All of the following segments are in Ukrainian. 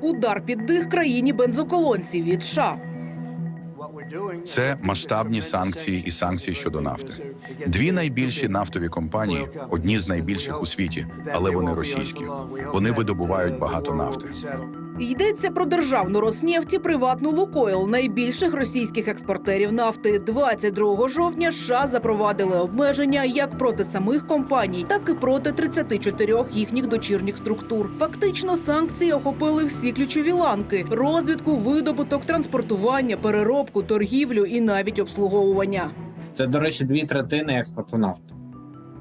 Удар під дих країні бензоколонців від США. Це масштабні санкції і санкції щодо нафти. Дві найбільші нафтові компанії, одні з найбільших у світі, але вони російські. Вони видобувають багато нафти. Йдеться про державну Роснефть і приватну Лукойл, найбільших російських експортерів нафти. 22 жовтня США запровадили обмеження як проти самих компаній, так і проти 34 їхніх дочірніх структур. Фактично, санкції охопили всі ключові ланки: розвідку, видобуток, транспортування, переробку, торгівлю і навіть обслуговування. Це, до речі, дві третини експорту нафти.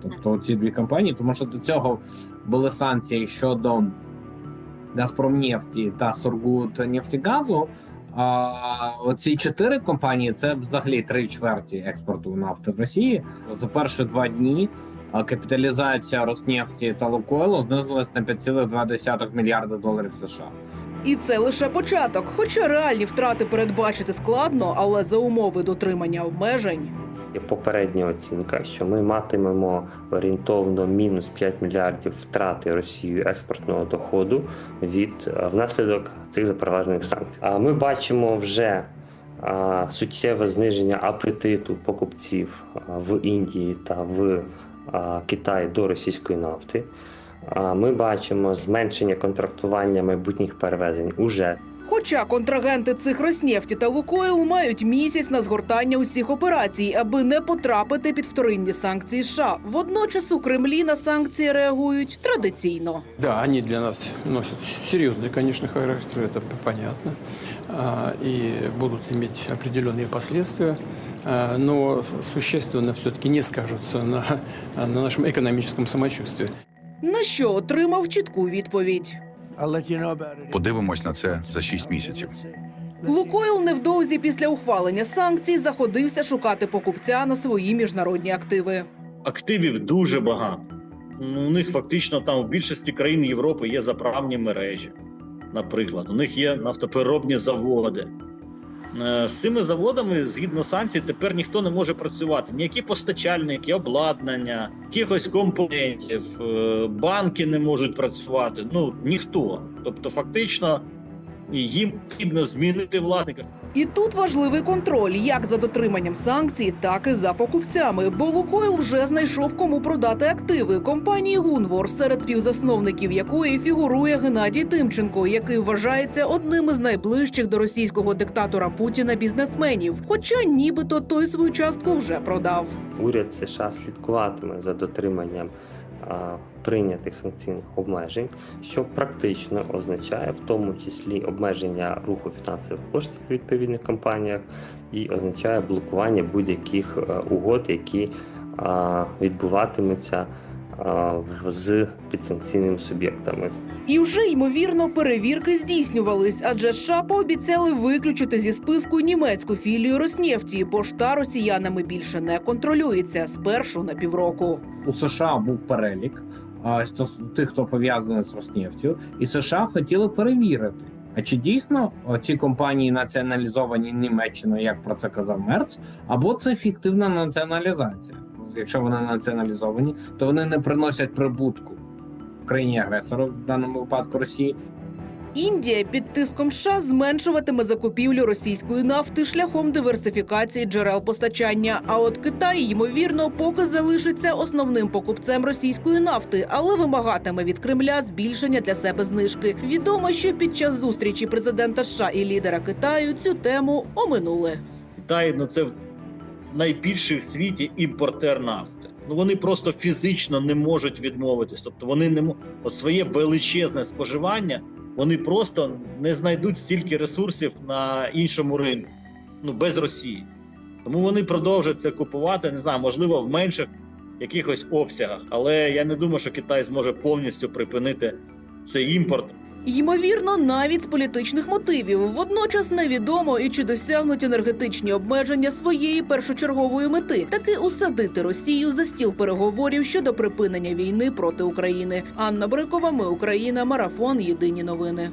Тобто ці дві компанії, тому що до цього були санкції щодо Газпромнефті та Сургутнефтегазу. Оці чотири компанії це взагалі три чверті експорту нафти в Росії. За перші два дні капіталізація Роснефті та Лукойлу знизилась на 5,2 мільярда доларів США. І це лише початок. Хоча реальні втрати передбачити складно, але за умови дотримання обмежень. Є попередня оцінка, що ми матимемо орієнтовно мінус 5 мільярдів втрати Росією експортного доходу від е, внаслідок цих запроваджених санкцій. А ми бачимо вже суттєве зниження апетиту покупців а, в Індії та в а, Китаї до російської нафти. Ми бачимо зменшення контрактування майбутніх перевезень уже Хоча контрагенти цих Роснефті та Лукойл мають місяць на згортання усіх операцій, аби не потрапити під вторинні санкції США. Водночас у Кремлі на санкції реагують традиційно. Да, они для нас носят серьезный, конечно, характер, это понятно, а, и будут иметь определенные последствия, а, но существенно все-таки не скажутся на, на нашем экономическом самочувствии. На що отримав чітку відповідь. Подивимось на це за шість місяців. Лукойл невдовзі після ухвалення санкцій заходився шукати покупця на свої міжнародні активи. активів дуже багато. Ну, у них фактично там в більшості країн Європи є заправні мережі. Наприклад, у них є нафтопереробні заводи. Е, З цими заводами, згідно санкцій, тепер ніхто не може працювати. Ніякі постачальники, обладнання, якихось компонентів, е, банки не можуть працювати. Ну ніхто. Тобто, фактично, їм потрібно змінити власника. І тут важливий контроль як за дотриманням санкцій, так і за покупцями. Бо Лукойл вже знайшов кому продати активи компанії Гунвор, серед співзасновників якої фігурує Геннадій Тимченко, який вважається одним із найближчих до російського диктатора Путіна бізнесменів. Хоча нібито той свою частку вже продав. уряд США слідкуватиме за дотриманням прийнятих санкційних обмежень, що практично означає в тому числі обмеження руху фінансових коштів у відповідних компаніях і означає блокування будь-яких е, угод, які відбуватимуться з підсанкційними суб'єктами. І вже ймовірно перевірки здійснювались, адже США пообіцяли виключити зі списку німецьку філію Роснефті, бо ж та росіянами більше не контролюється спершу на півроку. у США був перелік а, тих, хто пов'язаний з Роснефтю, і США хотіли перевірити. А чи дійсно ці компанії націоналізовані Німеччиною, як про це казав Мерц, або це фіктивна націоналізація? Якщо вони націоналізовані, то вони не приносять прибутку країні агресору, в даному випадку Росії, Індія під тиском США зменшуватиме закупівлю російської нафти шляхом диверсифікації джерел постачання. А от Китай, ймовірно, поки залишиться основним покупцем російської нафти, але вимагатиме від Кремля збільшення для себе знижки. Відомо, що під час зустрічі президента США і лідера Китаю цю тему оминули. Китай ну це в- найбільший в світі імпортер нафти. Ну вони просто фізично не можуть відмовитись. Тобто вони не от своє величезне споживання, вони просто не знайдуть стільки ресурсів на іншому ринку, ну без Росії. Тому вони продовжують це купувати. Не знаю, можливо, в менших якихось обсягах. Але я не думаю, що Китай зможе повністю припинити цей імпорт. Ймовірно, навіть з політичних мотивів. Водночас невідомо і чи досягнуть енергетичні обмеження своєї першочергової мети таки усадити Росію за стіл переговорів щодо припинення війни проти України. Анна Брикова, ми Україна, марафон. Єдині новини.